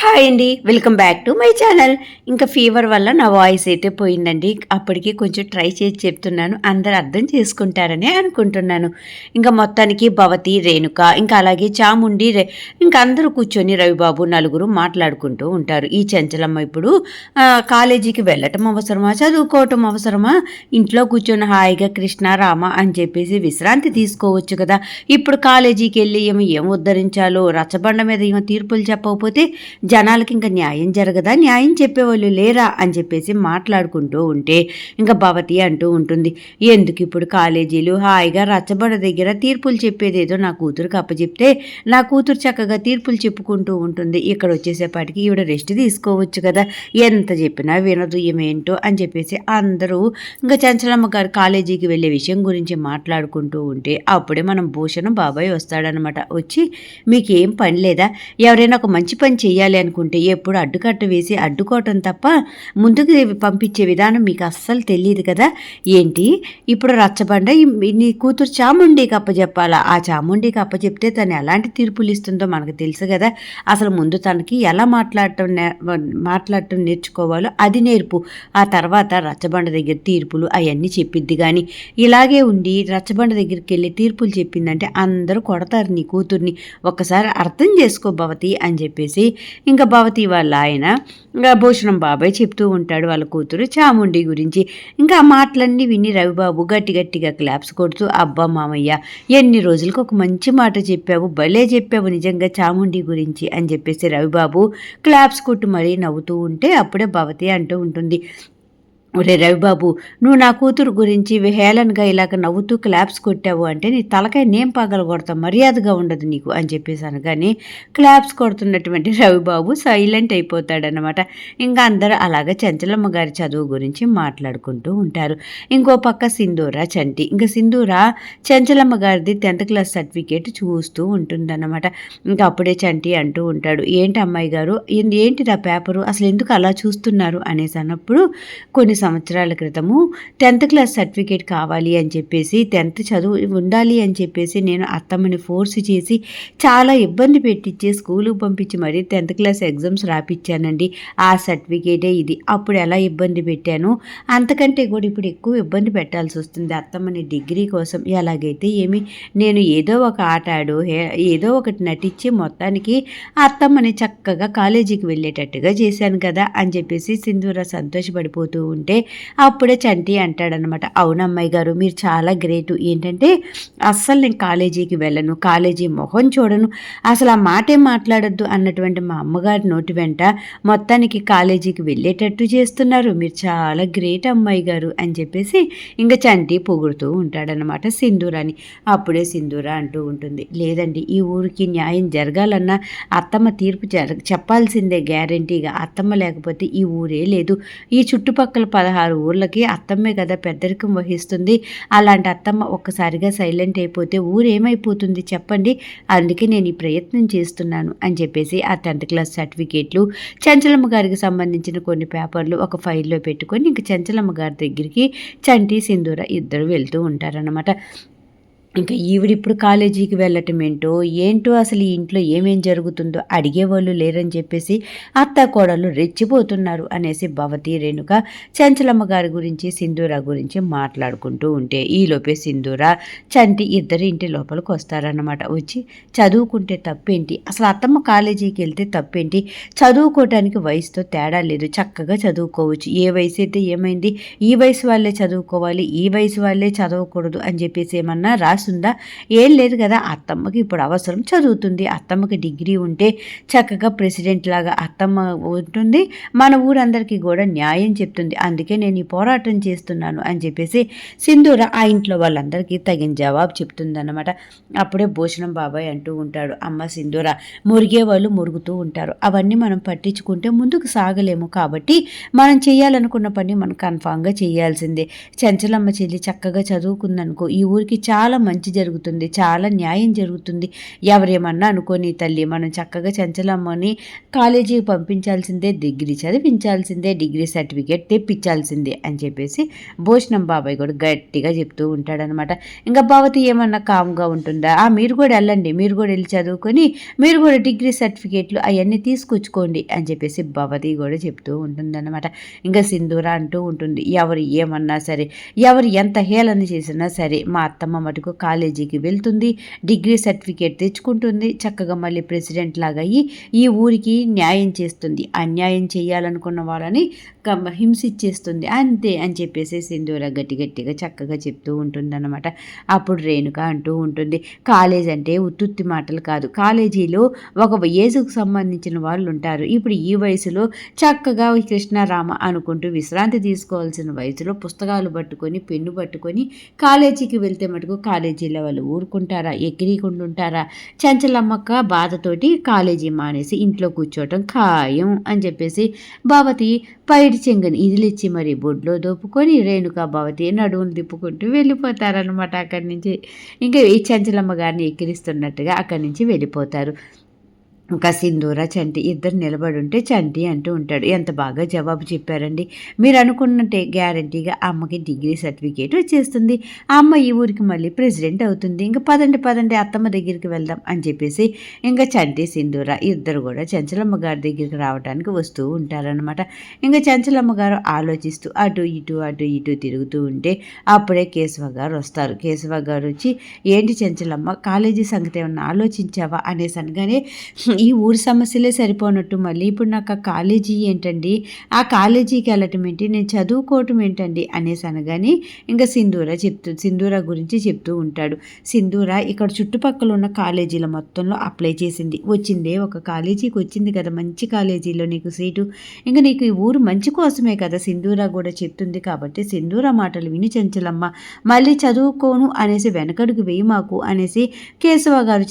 Hi అండి welcome back to my channel. ఇంకా fever వల్ల నా వాయిస్ అయితే పోయిందండి. అప్పటికి కొంచెం ట్రై చేసి చెప్తున్నాను అందరు అర్థం చేసుకుంటారని అనుకుంటున్నాను. ఇంకా మొత్తానికి భవతి రేణుక ఇంకా అలాగే చాముండి రే ఇంకా అందరూ కూర్చొని రవిబాబు నలుగురు మాట్లాడుకుంటూ ఉంటారు. ఈ చెంచలమ్మ ఇప్పుడు కాలేజీకి వెళ్ళటం అవసరమా చదువుకోవటం అవసరమా? ఇంట్లో కూర్చొని హాయిగా కృష్ణ రామ అని చెప్పేసి విశ్రాంతి తీసుకోవచ్చు కదా. ఇప్పుడు కాలేజీకి వెళ్ళి ఏమో ఏం ఉద్ధరించాలో రచ్చబండ మీద ఏమో తీర్పులు చెప్పకపోతే జనాలకి ఇంకా న్యాయం జరగదా? న్యాయం చెప్పేవాళ్ళు లేరా? అని చెప్పేసి మాట్లాడుకుంటూ ఉంటే ఇంకా భవతి అంటూ ఉంటుంది. ఎందుకు ఇప్పుడు కాలేజీలు హాయిగా రచ్చబడ దగ్గర తీర్పులు చెప్పేదేదో నా కూతురుకి అప్పచెప్తే నా కూతురు చక్కగా తీర్పులు చెప్పుకుంటూ ఉంటుంది. ఇక్కడ వచ్చేసేపాటికి ఈవిడ రెస్ట్ తీసుకోవచ్చు కదా? ఎంత చెప్పినా వినదు ఏమేంటో అని చెప్పేసి అందరూ ఇంకా చంచలమ్మ గారు కాలేజీకి వెళ్ళే విషయం గురించి మాట్లాడుకుంటూ ఉంటే అప్పుడే మనం భూషణం బాబాయ్ వస్తాడనమాట వచ్చి మీకేం పని లేదా? ఎవరైనా ఒక మంచి పని చేయాలి అనుకుంటే ఎప్పుడు అడ్డుకట్ట వేసి అడ్డుకోవటం తప్ప ముందుకు పంపించే విధానం మీకు అస్సలు తెలియదు కదా. ఏంటి? ఇప్పుడు రచ్చబండ నీ కూతురు చాముండీకి అప్పచెప్పాలా ఆ చాముండీకి అప్పచెప్తే తను ఎలాంటి తీర్పులు ఇస్తుందో మనకు తెలుసు కదా. అసలు ముందు తనకి ఎలా మాట్లాడటం మాట్లాడటం నేర్చుకోవాలో అది నేర్పు. ఆ తర్వాత రచ్చబండ దగ్గర తీర్పులు అవన్నీ చెప్పిద్ది కానీ ఇలాగే ఉండి రచ్చబండ దగ్గరికి వెళ్ళి తీర్పులు చెప్పిందంటే అందరూ కొడతారు నీ కూతుర్ని. ఒక్కసారి అర్థం చేసుకో భవతి అని చెప్పేసి ఇంకా భవతి వాళ్ళ ఆయన ఇంకా భూషణం బాబాయ్ చెప్తూ ఉంటాడు వాళ్ళ కూతురు చాముండి గురించి. ఇంకా ఆ మాటలన్నీ విని రవిబాబు గట్టి గట్టిగా క్లాప్స్ కొడుతూ అబ్బా మామయ్య ఎన్ని రోజులకు ఒక మంచి మాట చెప్పావు భలే చెప్పావు నిజంగా చాముండి గురించి అని చెప్పేసి రవిబాబు క్లాప్స్ కొట్టు మరీ నవ్వుతూ ఉంటే అప్పుడే భవతి అంటూ ఉంటుంది ఒరే రవిబాబు నువ్వు నా కూతురు గురించి హేళనగా ఇలాగ నవ్వుతూ క్లాప్స్ కొట్టావు అంటే నీ తలకాయ నేం పగల కొడతా మర్యాదగా ఉండదు నీకు అని చెప్పేసి అనగానే క్లాప్స్ కొడుతున్నటువంటి రవిబాబు సైలెంట్ అయిపోతాడనమాట ఇంకా అందరూ అలాగ చంచలమ్మ గారి చదువు గురించి మాట్లాడుకుంటూ ఉంటారు. ఇంకో పక్క సింధూర చంటి. ఇంకా సింధూర చంచలమ్మ గారిది టెన్త్ క్లాస్ సర్టిఫికేట్ చూస్తూ ఉంటుందన్నమాట. ఇంకా అప్పుడే చంటి అంటూ ఉంటాడు ఏంటి అమ్మాయి గారు? ఏంటి నా ఆ పేపరు? అసలు ఎందుకు అలా చూస్తున్నారు? అనేసి అన్నప్పుడు కొన్ని సంవత్సరాల క్రితము టెన్త్ క్లాస్ సర్టిఫికేట్ కావాలి అని చెప్పేసి టెన్త్ చదువు ఉండాలి అని చెప్పేసి నేను అత్తమ్మని ఫోర్స్ చేసి చాలా ఇబ్బంది పెట్టించి స్కూల్కి పంపించి మరీ టెన్త్ క్లాస్ ఎగ్జామ్స్ రాపిచ్చానండి. ఆ సర్టిఫికేటే ఇది. అప్పుడు ఎలా ఇబ్బంది పెట్టాను? అంతకంటే కూడా ఇప్పుడు ఎక్కువ ఇబ్బంది పెట్టాల్సి వస్తుంది. అత్తమ్మని డిగ్రీ కోసం ఎలాగైతే ఏమి నేను ఏదో ఒక ఆట ఆడు ఏదో ఒకటి నటించి మొత్తానికి అత్తమ్మని చక్కగా కాలేజీకి వెళ్ళేటట్టుగా చేశాను కదా అని చెప్పేసి సింధూర సంతోషపడిపోతూ ఉంటే అప్పుడే చంటి అంటాడనమాట. అవునమ్మాయి గారు మీరు చాలా గ్రేటు. ఏంటంటే అస్సలు నేను కాలేజీకి వెళ్ళను. కాలేజీ మొహం చూడను. అసలు ఆ మాటే మాట్లాడొద్దు అన్నటువంటి మా అమ్మగారి నోటి వెంట మొత్తానికి కాలేజీకి వెళ్ళేటట్టు చేస్తున్నారు. మీరు చాలా గ్రేట్ అమ్మాయి గారు అని చెప్పేసి ఇంకా చంటి పొగుడుతూ ఉంటాడనమాట సింధూరాని అప్పుడే సింధూర అంటూ ఉంటుంది. లేదండి ఈ ఊరికి న్యాయం జరగాలన్నా అత్తమ్మ తీర్పు జరగ చెప్పాల్సిందే గ్యారంటీగా. అత్తమ్మ లేకపోతే ఈ ఊరే లేదు. ఈ చుట్టుపక్కల పదహారు ఊర్లకి అత్తమ్మే కదా పెద్దరికం వహిస్తుంది. అలాంటి అత్తమ్మ ఒక్కసారిగా సైలెంట్ అయిపోతే ఊరేమైపోతుంది చెప్పండి. అందుకే నేను ఈ ప్రయత్నం చేస్తున్నాను అని చెప్పేసి ఆ టెన్త్ క్లాస్ సర్టిఫికేట్లు చంచలమ్మ గారికి సంబంధించిన కొన్ని పేపర్లు ఒక ఫైల్లో పెట్టుకొని ఇంక చంచలమ్మ గారి దగ్గరికి చంటి సింధూర ఇద్దరు వెళ్తూ ఉంటారన్నమాట. ఇంకా ఈవిడిప్పుడు కాలేజీకి వెళ్ళటం ఏంటో ఏంటో అసలు ఈ ఇంట్లో ఏమేం జరుగుతుందో అడిగేవాళ్ళు లేరని చెప్పేసి అత్త కోడలు రెచ్చిపోతున్నారు అనేసి భవతి రేణుక చంచలమ్మ గారి గురించి సింధూర గురించి మాట్లాడుకుంటూ ఉంటే ఈలోపే సింధూర చంటి ఇద్దరు ఇంటి లోపలికి వస్తారన్నమాట. వచ్చి చదువుకుంటే తప్పేంటి? అసలు అత్తమ్మ కాలేజీకి వెళ్తే తప్పేంటి? చదువుకోవటానికి వయసుతో తేడా లేదు. చక్కగా చదువుకోవచ్చు. ఏ వయసు అయితే ఏమైంది? ఈ వయసు వాళ్ళే చదువుకోవాలి. ఈ వయసు వాళ్ళే చదవకూడదు అని చెప్పేసి ఏమన్నా రాసుందా? ఏం లేదు కదా అత్తమ్మకి ఇప్పుడు అవసరం చదువుతుంది. అత్తమ్మకి డిగ్రీ ఉంటే చక్కగా ప్రెసిడెంట్ లాగా అత్తమ్మ ఉంటుంది మన ఊరందరికీ కూడా న్యాయం చెప్తుంది. అందుకే నేను ఈ పోరాటం చేస్తున్నాను అని చెప్పేసి సింధూర ఆ ఇంట్లో వాళ్ళందరికీ తగిన జవాబు చెప్తుందన్నమాట. అప్పుడే భూషణం బాబాయ్ అంటూ ఉంటాడు అమ్మ సింధూర మురిగే వాళ్ళు మురుగుతూ ఉంటారు. అవన్నీ మనం పట్టించుకుంటే ముందుకు సాగలేము కాబట్టి మనం చేయాలనుకున్న పని మనం కన్ఫామ్గా చేయాల్సిందే. చెంచలమ్మ చెల్లి చక్కగా చదువుకుందనుకో ఈ ఊరికి చాలా మంచి జరుగుతుంది చాలా న్యాయం జరుగుతుంది. ఎవరేమన్నా అనుకోని తల్లి మనం చక్కగా చంచలమ్మని కాలేజీకి పంపించాల్సిందే డిగ్రీ చదివించాల్సిందే డిగ్రీ సర్టిఫికేట్ తెప్పించాల్సిందే అని చెప్పేసి భోజనం బాబాయ్ కూడా గట్టిగా చెప్తూ ఉంటాడనమాట ఇంకా భవతి ఏమన్నా కామ్గా ఉంటుందా? ఆ మీరు కూడా వెళ్ళండి మీరు కూడా వెళ్ళి చదువుకొని మీరు కూడా డిగ్రీ సర్టిఫికేట్లు అవన్నీ తీసుకొచ్చుకోండి అని చెప్పేసి భవతి కూడా చెప్తూ ఉంటుందన్నమాట. ఇంకా సింధూర అంటూ ఉంటుంది ఎవరు ఏమన్నా సరే ఎవరు ఎంత హేళన చేసినా సరే మా అత్తమ్మ మటుకు కాలేజీకి వెళ్తుంది డిగ్రీ సర్టిఫికేట్ తెచ్చుకుంటుంది చక్కగా మళ్ళీ ప్రెసిడెంట్ లాగా అయ్యి ఈ ఊరికి న్యాయం చేస్తుంది. అన్యాయం చేయాలనుకున్న వాళ్ళని హింసిచ్చేస్తుంది అంతే అని చెప్పేసి సింధూర గట్టి గట్టిగా చక్కగా చెప్తూ ఉంటుందన్నమాట. అప్పుడు రేణుక అంటూ ఉంటుంది కాలేజ్ అంటే ఉత్తుత్తి మాటలు కాదు. కాలేజీలో ఒక ఏజుకు సంబంధించిన వాళ్ళు ఉంటారు. ఇప్పుడు ఈ వయసులో చక్కగా కృష్ణారామ అనుకుంటూ విశ్రాంతి తీసుకోవాల్సిన వయసులో పుస్తకాలు పట్టుకొని పెన్ను పట్టుకొని కాలేజీకి వెళ్తే మటుకు కాలేజీల వాళ్ళు ఊరుకుంటారా ఎగిరీకుండా చంచలమ్మక్క బాధతోటి కాలేజీ మానేసి ఇంట్లో కూర్చోవటం ఖాయం అని చెప్పేసి భవతి పైడి చెంగని ఇదిలిచ్చి మరి బొడ్లో దోపుకొని రేణుకా భవతి నడువును తిప్పుకుంటూ వెళ్ళిపోతారనమాట అక్కడి నుంచి. ఇంకా ఈ చంచలమ్మ గారిని ఎక్కిరిస్తున్నట్టుగా అక్కడి నుంచి వెళ్ళిపోతారు. ఇంకా సింధూర చంటి ఇద్దరు నిలబడి ఉంటే చంటి అంటూ ఉంటాడు. ఎంత బాగా జవాబు చెప్పారండి. మీరు అనుకున్నట్టే గ్యారంటీగా అమ్మకి డిగ్రీ సర్టిఫికేట్ వచ్చేస్తుంది. ఆ అమ్మ ఈ ఊరికి మళ్ళీ ప్రెసిడెంట్ అవుతుంది. ఇంకా పదండి పదండి అత్తమ్మ దగ్గరికి వెళ్దాం అని చెప్పేసి ఇంకా చంటి సింధూర ఇద్దరు కూడా చంచలమ్మ గారి దగ్గరికి రావడానికి వస్తూ ఉంటారనమాట ఇంకా చంచలమ్మ గారు ఆలోచిస్తూ అటు ఇటు అటు ఇటు తిరుగుతూ ఉంటే అప్పుడే కేశవ గారు వస్తారు. కేశవ గారు వచ్చి ఏంటి చంచలమ్మ కాలేజీ సంగతి ఏమన్నా ఆలోచించావా? అనేసి అనగానే ఈ ఊరి సమస్యలే సరిపోనట్టు మళ్ళీ ఇప్పుడు నాకు ఆ కాలేజీ ఏంటండి? ఆ కాలేజీకి వెళ్ళటం ఏంటి? నేను చదువుకోవటం ఏంటండి? అనేసి అనగానే ఇంకా సింధూర చెప్తూ సింధూర గురించి చెప్తూ ఉంటాడు. సింధూర ఇక్కడ చుట్టుపక్కల ఉన్న కాలేజీల మొత్తంలో అప్లై చేసింది. వచ్చిందే ఒక కాలేజీకి వచ్చింది కదా మంచి కాలేజీలో నీకు సీటు. ఇంకా నీకు ఈ ఊరు మంచి కోసమే కదా సింధూర కూడా చెప్తుంది కాబట్టి సింధూర మాటలు విని చంచలమ్మ మళ్ళీ చదువుకోను అనేసి వెనకడుగు వేయి మాకు అనేసి కేశవ గారు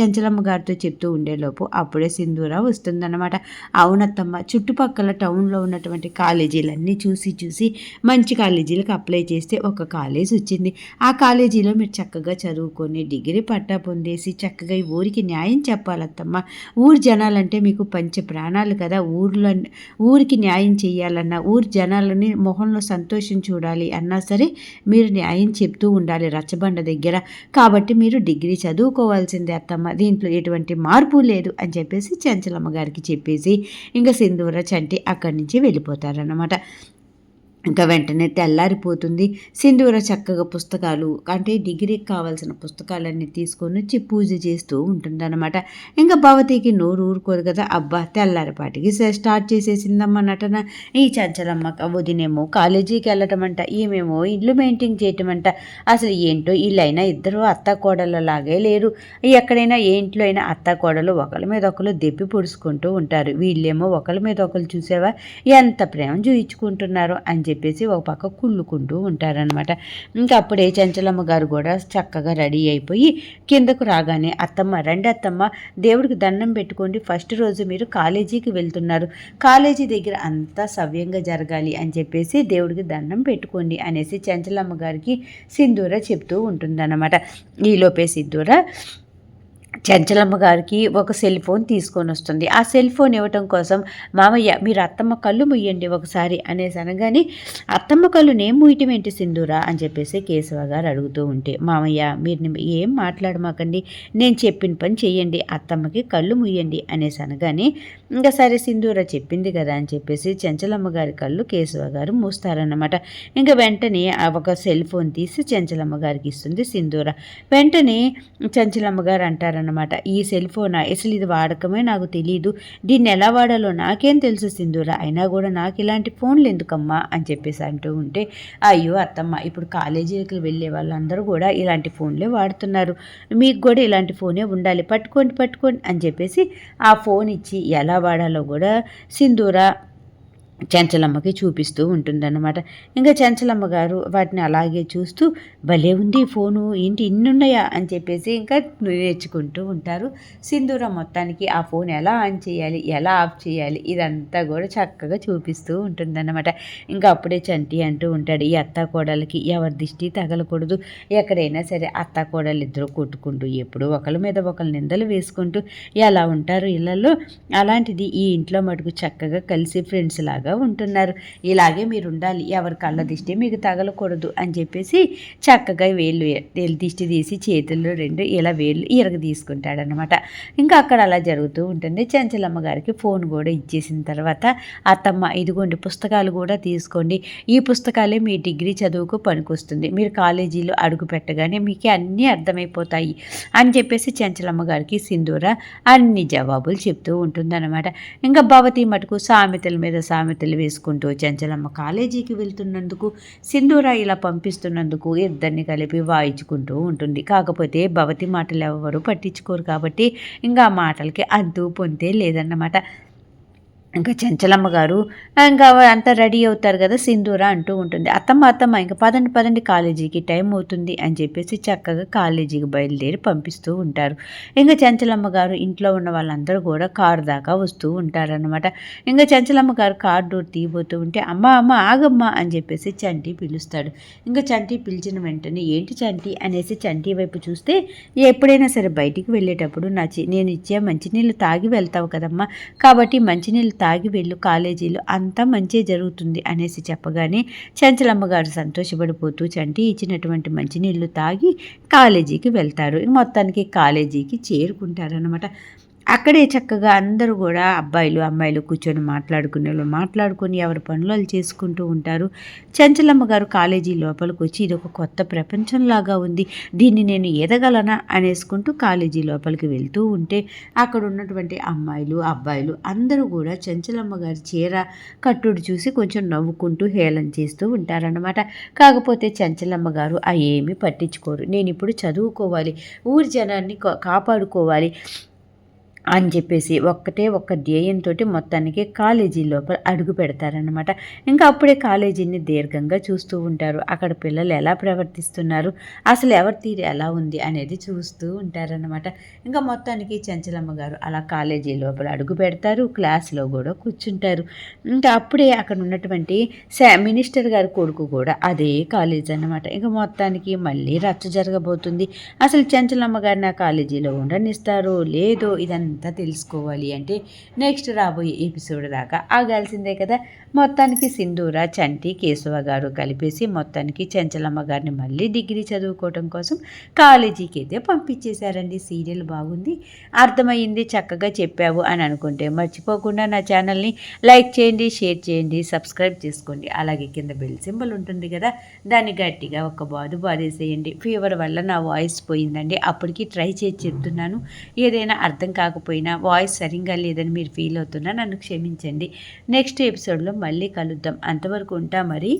చంచలమ్మ గారితో చెప్తూ ఉండేలోపు అప్పుడే సింధూర వస్తుందన్నమాట. అవునత్తమ్మ చుట్టుపక్కల టౌన్లో ఉన్నటువంటి కాలేజీలన్నీ చూసి చూసి మంచి కాలేజీలకు అప్లై చేస్తే ఒక కాలేజ్ వచ్చింది. ఆ కాలేజీలో మీరు చక్కగా చదువుకొని డిగ్రీ పట్టా పొందేసి చక్కగా ఈ ఊరికి న్యాయం చెప్పాలత్తమ్మ. ఊరు జనాలంటే మీకు పంచ ప్రాణాలు కదా. ఊర్లో ఊరికి న్యాయం చేయాలన్నా ఊరు జనాలని మొహంలో సంతోషం చూడాలి అన్నా సరే మీరు న్యాయం చెప్తూ ఉండాలి రచ్చబండ దగ్గర. కాబట్టి మీరు డిగ్రీ చదువుకోవాల్సిందే అత్తమ్మ. దీంట్లో ఎటువంటి మార్పు లేదు. అని చెప్పేసి చంచలమ్మ గారికి చెప్పేసి ఇంకా సింధూర చంటి అక్కడి నుంచి వెళ్ళిపోతారనమాట ఇంకా వెంటనే తెల్లారిపోతుంది. సింధూర చక్కగా పుస్తకాలు అంటే డిగ్రీకి కావాల్సిన పుస్తకాలన్నీ తీసుకొని వచ్చి పూజ చేస్తూ ఉంటుందన్నమాట. ఇంకా భవతికి నోరు ఊరుకోదు కదా అబ్బా తెల్లారిపాటికి స్టార్ట్ చేసేసిందమ్మ నటన. ఈ చంచలమ్మ వదినేమో కాలేజీకి వెళ్ళటం అంట ఈమెమో ఇల్లు మెయింటైన్ చేయటం అంట అసలు ఏంటో వీళ్ళైనా ఇద్దరు అత్త కోడళ్ళలాగే లేరు. ఎక్కడైనా ఏ ఇంట్లో అయినా అత్త కోడలు ఒకరి మీద ఒకరు దెప్పి పొడుచుకుంటూ ఉంటారు. వీళ్ళేమో ఒకరి మీద ఒకరు చూసేవా? ఎంత ప్రేమ చూయించుకుంటున్నారు అని చెప్పేసి ఒక పక్క కుళ్ళుకుంటూ ఉంటారనమాట ఇంకా అప్పుడే చంచలమ్మ గారు కూడా చక్కగా రెడీ అయిపోయి కిందకు రాగానే అత్తమ్మ రండి అత్తమ్మ దేవుడికి దండం పెట్టుకోండి. ఫస్ట్ రోజు మీరు కాలేజీకి వెళ్తున్నారు. కాలేజీ దగ్గర అంతా సవ్యంగా జరగాలి అని చెప్పేసి దేవుడికి దండం పెట్టుకోండి అనేసి చంచలమ్మ గారికి సింధూర చెప్తూ ఉంటుందన్నమాట. ఈలోపే సింధూర చంచలమ్మ గారికి ఒక సెల్ ఫోన్ తీసుకొని వస్తుంది. ఆ సెల్ ఫోన్ ఇవ్వటం కోసం మామయ్య మీరు అత్తమ్మ కళ్ళు ముయ్యండి ఒకసారి అనేసి అనగానే అత్తమ్మ కళ్ళు నేను ముయ్యటం ఏంటి సింధూరా? అని చెప్పేసి కేశవ గారు అడుగుతూ ఉంటే మామయ్య మీరు ఏం మాట్లాడమాకండి? నేను చెప్పిన పని చెయ్యండి అత్తమ్మకి కళ్ళు ముయ్యండి అనేసి అనగానే ఇంకా సరే సింధూరా చెప్పింది కదా అని చెప్పేసి చంచలమ్మ గారి కళ్ళు కేశవ గారు మూస్తారన్నమాట. ఇంకా వెంటనే ఒక సెల్ ఫోన్ తీసి చంచలమ్మ గారికి ఇస్తుంది సింధూర. వెంటనే చంచలమ్మ గారు అంటారు అనమాట ఈ సెల్ ఫోన్ అసలు ఇది వాడకమే నాకు తెలియదు దీన్ని ఎలా వాడాలో నాకేం తెలుసు సింధూర? అయినా కూడా నాకు ఇలాంటి ఫోన్లు ఎందుకమ్మా? అని చెప్పేసి అంటూ ఉంటే అయ్యో అత్తమ్మ ఇప్పుడు కాలేజీకి వెళ్ళే వాళ్ళందరూ కూడా ఇలాంటి ఫోన్లే వాడుతున్నారు. మీకు కూడా ఇలాంటి ఫోనే ఉండాలి. పట్టుకోండి పట్టుకోండి అని చెప్పేసి ఆ ఫోన్ ఇచ్చి ఎలా వాడాలో కూడా సింధూర చెంచలమ్మకి చూపిస్తూ ఉంటుందన్నమాట. ఇంకా చెంచలమ్మ గారు వాటిని అలాగే చూస్తూ భలే ఉంది ఫోను ఏంటి ఇన్నున్నాయా? అని చెప్పేసి ఇంకా నేర్చుకుంటూ ఉంటారు. సింధూర మొత్తానికి ఆ ఫోన్ ఎలా ఆన్ చేయాలి ఎలా ఆఫ్ చేయాలి ఇదంతా కూడా చక్కగా చూపిస్తూ ఉంటుందన్నమాట. ఇంకా అప్పుడే చంటి అంటూ ఉంటాడు ఈ అత్త కోడలకి ఎవరి దిష్టి తగలకూడదు. ఎక్కడైనా సరే అత్త కోడలు ఇద్దరు కొట్టుకుంటూ ఎప్పుడు ఒకరి మీద ఒకరు నిందలు వేసుకుంటూ ఎలా ఉంటారు ఇళ్ళల్లో అలాంటిది ఈ ఇంట్లో మటుకు చక్కగా కలిసి ఫ్రెండ్స్ లాగా చక్కగా ఉంటున్నారు. ఇలాగే మీరు ఉండాలి ఎవరి కళ్ళ దిష్టి మీకు తగలకూడదు అని చెప్పేసి చక్కగా వేళ్ళు వేలు దిష్టి తీసి చేతుల్లో రెండు ఇలా వేళ్ళు ఇరగ తీసుకుంటాడనమాట ఇంకా అక్కడ అలా జరుగుతూ ఉంటుంది. చంచలమ్మ గారికి ఫోన్ కూడా ఇచ్చేసిన తర్వాత అత్తమ్మ ఇదిగోండి పుస్తకాలు కూడా తీసుకోండి. ఈ పుస్తకాలే మీ డిగ్రీ చదువుకు పనికొస్తుంది. మీరు కాలేజీలో అడుగు పెట్టగానే మీకు అన్నీ అర్థమైపోతాయి అని చెప్పేసి చంచలమ్మ గారికి సింధూర అన్ని జవాబులు చెప్తూ ఉంటుందన్నమాట. ఇంకా భవతి మటుకు సామెతల మీద సామెత బట్టలు వేసుకుంటూ చంచలమ్మ కాలేజీకి వెళ్తున్నందుకు సింధూరా ఇలా పంపిస్తున్నందుకు ఇద్దరిని కలిపి వాయించుకుంటూ ఉంటుంది. కాకపోతే భవతి మాటలు ఎవరు పట్టించుకోరు కాబట్టి ఇంకా ఆ మాటలకి అంతూ పొంతే లేదన్నమాట. ఇంకా చెంచలమ్మ గారు ఇంకా అంతా రెడీ అవుతారు కదా సింధూర అంటూ ఉంటుంది. అత్తమ్మ అత్తమ్మ ఇంకా పదండి పదండి కాలేజీకి టైం అవుతుంది అని చెప్పేసి చక్కగా కాలేజీకి బయలుదేరి పంపిస్తూ ఉంటారు. ఇంకా చెంచలమ్మ గారు ఇంట్లో ఉన్న వాళ్ళందరూ కూడా కారు దాకా వస్తూ ఉంటారనమాట ఇంకా చెంచలమ్మ గారు కారు డోర్ తీయబోతూ ఉంటే అమ్మ అమ్మ ఆగమ్మ అని చెప్పేసి చంటి పిలుస్తాడు. ఇంకా చంటి పిలిచిన వెంటనే ఏంటి చంటి? అనేసి చంటి వైపు చూస్తే ఎప్పుడైనా సరే బయటికి వెళ్ళేటప్పుడు నా నేను ఇచ్చే మంచినీళ్ళు తాగి వెళ్తావు కదమ్మా. కాబట్టి మంచినీళ్ళు తాగి వెళ్ళు కాలేజీలో అంతా మంచి జరుగుతుంది అనేసి చెప్పగానే చంచలమ్మ గారు సంతోషపడిపోతూ చంటి ఇచ్చినటువంటి మంచినీళ్ళు తాగి కాలేజీకి వెళ్తారు. మొత్తానికి కాలేజీకి చేరుకుంటారనమాట అక్కడే చక్కగా అందరూ కూడా అబ్బాయిలు అమ్మాయిలు కూర్చొని మాట్లాడుకునే వాళ్ళు మాట్లాడుకొని ఎవరి పనులు వాళ్ళు చేసుకుంటూ ఉంటారు. చంచలమ్మ గారు కాలేజీ లోపలికి వచ్చి ఇది ఒక కొత్త ప్రపంచంలాగా ఉంది దీన్ని నేను ఎదగలనా అనేసుకుంటూ కాలేజీ లోపలికి వెళ్తూ ఉంటే అక్కడ ఉన్నటువంటి అమ్మాయిలు అబ్బాయిలు అందరూ కూడా చంచలమ్మ గారి చీర కట్టుడు చూసి కొంచెం నవ్వుకుంటూ హేళన చేస్తూ ఉంటారన్నమాట. కాకపోతే చంచలమ్మ గారు ఆ ఏమీ పట్టించుకోరు. నేను ఇప్పుడు చదువుకోవాలి ఊరి జనాన్ని కాపాడుకోవాలి. అని చెప్పేసి ఒక్కటే ఒక్క ధ్యేయంతో మొత్తానికి కాలేజీ లోపల అడుగు పెడతారనమాట ఇంకా అప్పుడే కాలేజీని దీర్ఘంగా చూస్తూ ఉంటారు. అక్కడ పిల్లలు ఎలా ప్రవర్తిస్తున్నారు? అసలు ఎవరి తీరు ఎలా ఉంది అనేది చూస్తూ ఉంటారనమాట ఇంకా మొత్తానికి చంచలమ్మ గారు అలా కాలేజీ లోపల అడుగు పెడతారు. క్లాస్లో కూడా కూర్చుంటారు. ఇంకా అప్పుడే అక్కడ ఉన్నటువంటి మినిస్టర్ గారి కొడుకు కూడా అదే కాలేజ్ అనమాట ఇంకా మొత్తానికి మళ్ళీ రచ్చ జరగబోతుంది. అసలు చంచలమ్మ గారిని నా కాలేజీలో ఉండనిస్తారో లేదో ఇదంతా అంతా తెలుసుకోవాలి అంటే నెక్స్ట్ రాబోయే ఎపిసోడ్ దాకా ఆగాల్సిందే కదా. మొత్తానికి సింధూర చంటి కేశవ గారు కలిపేసి మొత్తానికి చెంచలమ్మ గారిని మళ్ళీ డిగ్రీ చదువుకోవటం కోసం కాలేజీకి అయితే పంపించేశారండి. సీరియల్ బాగుంది. అర్థమైంది చక్కగా చెప్పావు అని అనుకుంటే మర్చిపోకుండా నా ఛానల్ని లైక్ చేయండి షేర్ చేయండి సబ్స్క్రైబ్ చేసుకోండి. అలాగే కింద బెల్ సింబల్ ఉంటుంది కదా దాన్ని గట్టిగా ఒక బాధ బాధేసేయండి ఫీవర్ వల్ల నా వాయిస్ పోయిందండి. అప్పటికి ట్రై చేసి చెప్తున్నాను. ఏదైనా అర్థం రాకపోయినా వాయిస్ సరిగ్గా లేదని మీరు ఫీల్ అవుతున్నా నన్ను క్షమించండి. నెక్స్ట్ ఎపిసోడ్లో మళ్ళీ కలుద్దాం. అంతవరకు ఉంటా మరి.